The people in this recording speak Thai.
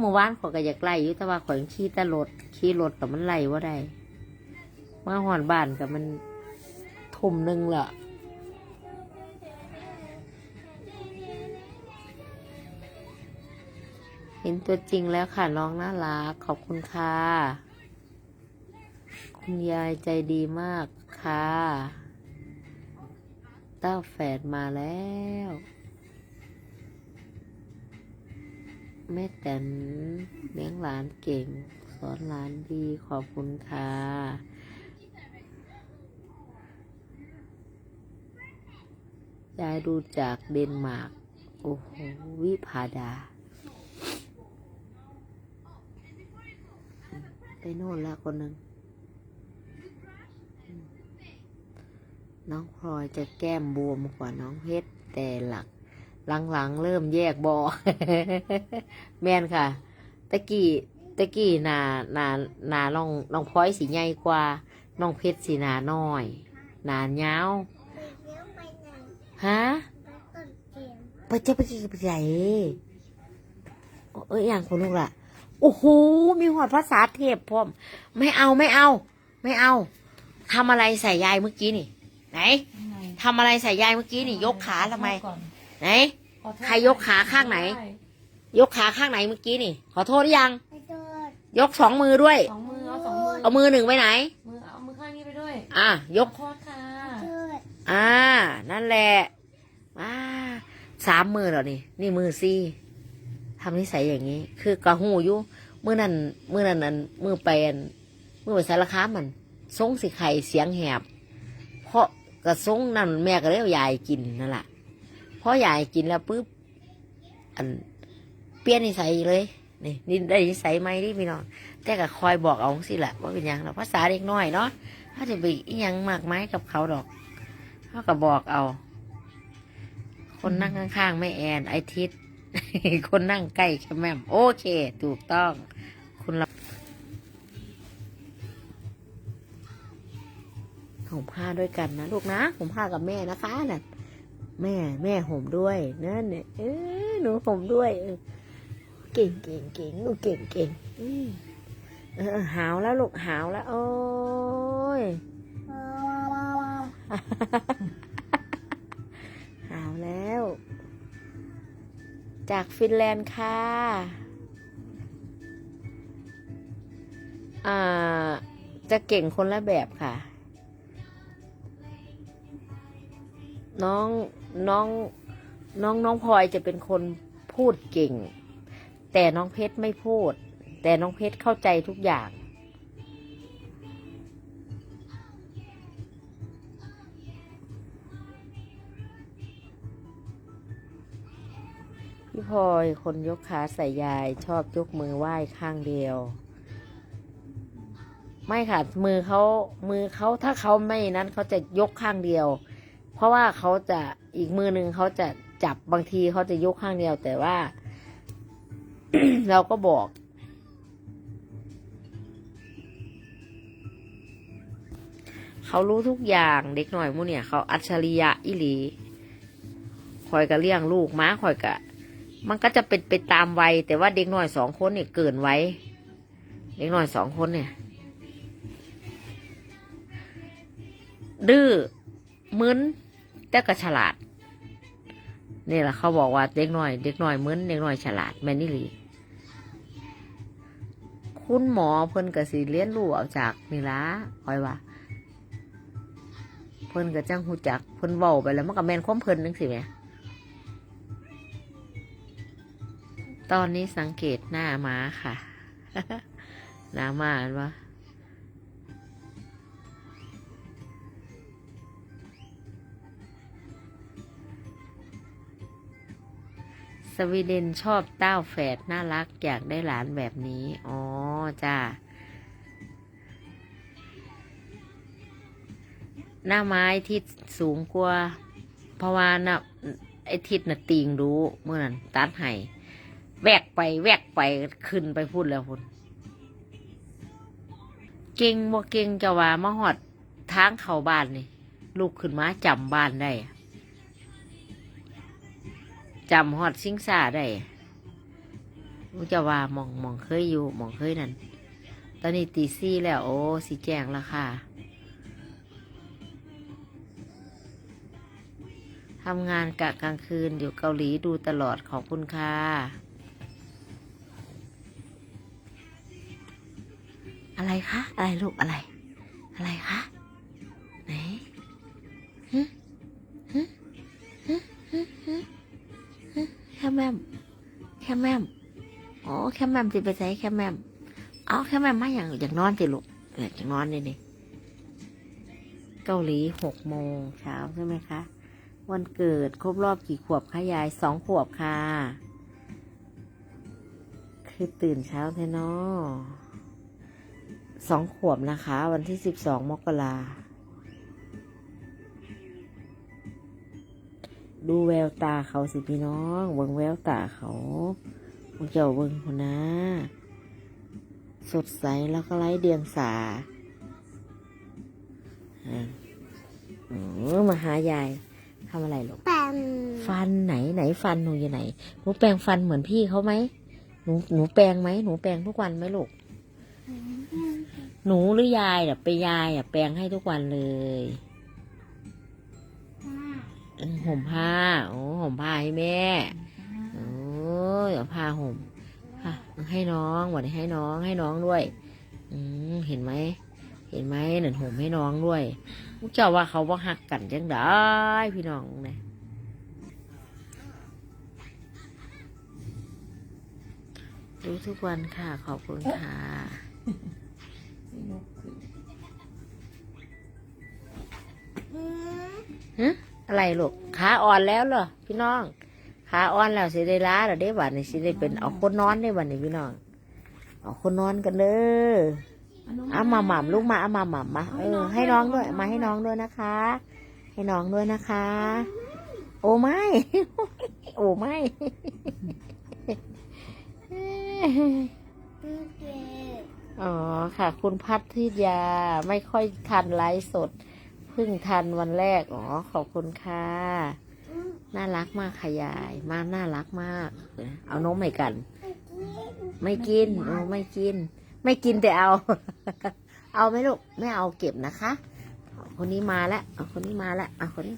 เมื่อวานข่อยก็อยากไล่อยู่แต่ว่าข่อยขี่แตรถขี่รถกับมันไล่ว่าได้มาหอนบ้านกับมันทุ่มหนึ่งละเห็นตัวจริงแล้วค่ะน้องน่ารักขอบคุณค่ะ คุณยายใจดีมากค่ะ เต้าแฝดมาแล้ว แม่แตนเลี้ยงหลานเก่ง สอนหลานดีขอบคุณค่ะ ยายดูจากเดนมาร์ก โอ้โห วิพาดา ไปโน่นแล้วคนหนึ่ง น้องพลอยจะแก้มบวมกว่าน้องเพชรแต่หลัก หลังๆ เริ่มแยกบอแม่นค่ะ ตะกี้ตะกี้หนาหนาหนาน้องน้องพลอยสีใหญ่กว่าน้องเพชรสีหนาน้อยหนายาวไปเลี้ยงไปไหนฮะไปต้นเกมไปเจ้าไปกี่ไปใหญ่เอ้ยอย่างคนลูกล่ะ โอ้โห มีหอดภาษาเทพพร้อม ไม่เอาไม่เอา ไม่เอาทำอะไรใส่ยายเมื่อกี้นี่ ไหนทำอะไรใส่ยายเมื่อกี้นี่ ยกขาทำไม ไหน ใครยกขาข้างไหนยกขาข้างไหนเมื่อกี้นี่ ขอโทษหรือยัง ไปโดดยกสองมือด้วย สองมือเอาสองมือเอามือหนึ่งไปไหน มือเอามือข้างนี้ไปด้วยอะยก ขอโทษค่ะโดดอ่า นั่นแหละอ่าสามมือเหรอนี่ นี่มือซี่ทำนิสัยอย่างนี้ คือกระหูอยู่มือนั่นมือนั่นนั่นมือไปอันมือไปสารคามมันทรงสิไข่เสียงแหบ เพราะกระทรงนั่นแม่ก็เลยเอายายกินนั่นแหละ พอยายกินแล้วปุ๊บอันเปลี่ยนนิสัยเลยนี่นี่ได้นิสัยไหมที่พี่น้องแต่ก็คอยบอกเอาสิแหละว่าเป็นยังเราภาษาเด็กน้อยเนาะถ้าจะไปอิหยังมากไม้กับเขาดอกเขาก็บอกเอา คนนั่งข้างๆไม่แอนไอทิศคนนั่งใกล้แค่แม่มโอเค ถูกต้อง คุณรับห่มผ้าด้วยกันนะลูกนะห่มผ้ากับแม่นะคะน่ะ แม่ แม่ห่มด้วย นั่นเนี่ยเออหนูห่มด้วยเก่งเก่งเก่งลูกเก่งเก่งอืมเออหาวแล้วลูกหาวแล้ว โอ้ยหาวแล้ว จากฟินแลนด์ค่ะอ่าจะเก่งคนละแบบค่ะ น้อง น้องน้องน้องพลอยจะเป็นคนพูดเก่ง แต่น้องเพชรไม่พูด แต่น้องเพชรเข้าใจทุกอย่าง พี่พลอยคนยกขาใส่ยายชอบยกมือไหว้ข้างเดียว ไม่ค่ะ มือเขามือเขาถ้าเขาไม่นั้นเขาจะยกข้างเดียว เพราะว่าเขาจะ อีกมือหนึ่งเขาจะจับบางทีเขาจะยกข้างเดียว แต่ว่า เราก็บอก เขารู้ทุกอย่างเด็กหน่อยมูเนี่ย เขาอัจฉริยะอิหลีคอยกะเลี้ยงลูกม้าคอยกะมันก็จะเป็นไปตามวัยแต่ว่าเด็กหน่อยสองคนเนี่ยเกินไว้ เด็กหน่อยสองคนเนี่ย ดื้อมึน แต่ก็ฉลาด นี่แหละเขาบอกว่าเด็กน่อย เด็กน่อยเหมึนเด็กน่อยฉลาดแม่นี่ลีคุณหมอเพิ่นก็สิเรียนรู้เอาจากนี่ละคอยว่า เพิ่นก็จังหูจักเพิ่นเว้าไปแล้วมันก็แมนความเพิ่นนึงสิแม่ตอนนี้สังเกตหน้าม้าค่ะ หน้าม้าอันวะ วีเดนชอบเต้าแฝดน่ารักอยากได้หลานแบบนี้ อ๋อ จ้า หน้าไม้ที่สูงกว่าเพราะว่าน่ะไอ้ทิศน่ะติงรู้เมื่อนั้นตัดให้แวกไปแวกไปขึ้นไปพูดแล้วพุ่นเก่งบ่เก่งจะว่ามาหอดทางเข้าบ้านนี่ลูกขึ้นมาจำบ้านได้ จำหอดซิงซ่าได้มุจะว่ามองมองเคยอยู่มองเคยนั่น ตอนนี้ตีซี่แล้ว โอ้สีแจงแล้วค่ะทำงานกะกลางคืนอยู่เกาหลีดูตลอดขอบคุณค่ะอะไรคะ อะไรลูกอะไร อะไรคะ ไหนฮึฮึฮึฮึฮึ แค่แม่มแค่แม่มอ๋อแค่แม่มสิไปใส่แค่แม่มเอาแค่แม่มมาอย่างอย่างนอนสิลูกอย่ากจะนอนนี่นี่เกาหลีหกโมงเช้าใช่ไหมคะ วันเกิดครบรอบกี่ขวบคะยายสองขวบค่ะ คือตื่นเช้าแท้เนาะสองขวบนะคะ วันที่สิบสองมกรา ดูแววตาเขาสิพี่น้องเบิ่งแววตาเขาพวกเจ้าเบิ่งคนนะ สดใสแล้วก็ไร้เดียงสาอ่าเออมาหายายทำอะไรลูกแปมฟันไหนไหนฟันหนูอยู่ไหนหนูแปรงฟันเหมือนพี่เขาไหมหนูหนูแปรงไหมหนูแปรงทุกวันไหมลูกหนูหรือยายอะไปยายอะแปรงให้ทุกวันเลยอืม ห่มผ้า โอ้ห่มผ้าให้แม่ โอ้ยเอาผ้าห่มผ้าให้น้องวันให้น้องให้น้องด้วย อืมเห็นไหม เห็นไหมหนึ่งห่มให้น้องด้วยพวกเจ้าว่าเขาว่าหักกันจังได้พี่น้องเนี่ยดูทุกวันค่ะ ขอบคุณค่ะ อะไรลูกขาอ่อนแล้วเหรอพี่น้องขาอ่อนแล้วสิได้ล้าเหรอได้บัดนี่สิได้เป็นเอาคนนอนได้บัดนี่พี่น้องเอาคนนอนกันเด้อเอามาหม่ำลูกมาเอามาหม่ำมาเออให้น้องด้วย มาให้น้องด้วยนะคะ ให้น้องด้วยนะคะ โอ้ไม่โอ้ไม่โอเคอ๋อค่ะ คุณพัทธิยาไม่ค่อยทันไลฟ์สดเพิ่งทันวันแรกอ๋อขอบคุณค่ะน่ารักมากขยายมากน่ารักมาก เอานมให้กัน ไม่กินโอ้ไม่กิน ไม่กินแต่เอา เอาไหมลูกไม่เอาเก็บนะคะ คนนี้มาแล้วคนนี้มาแล้วคนนี้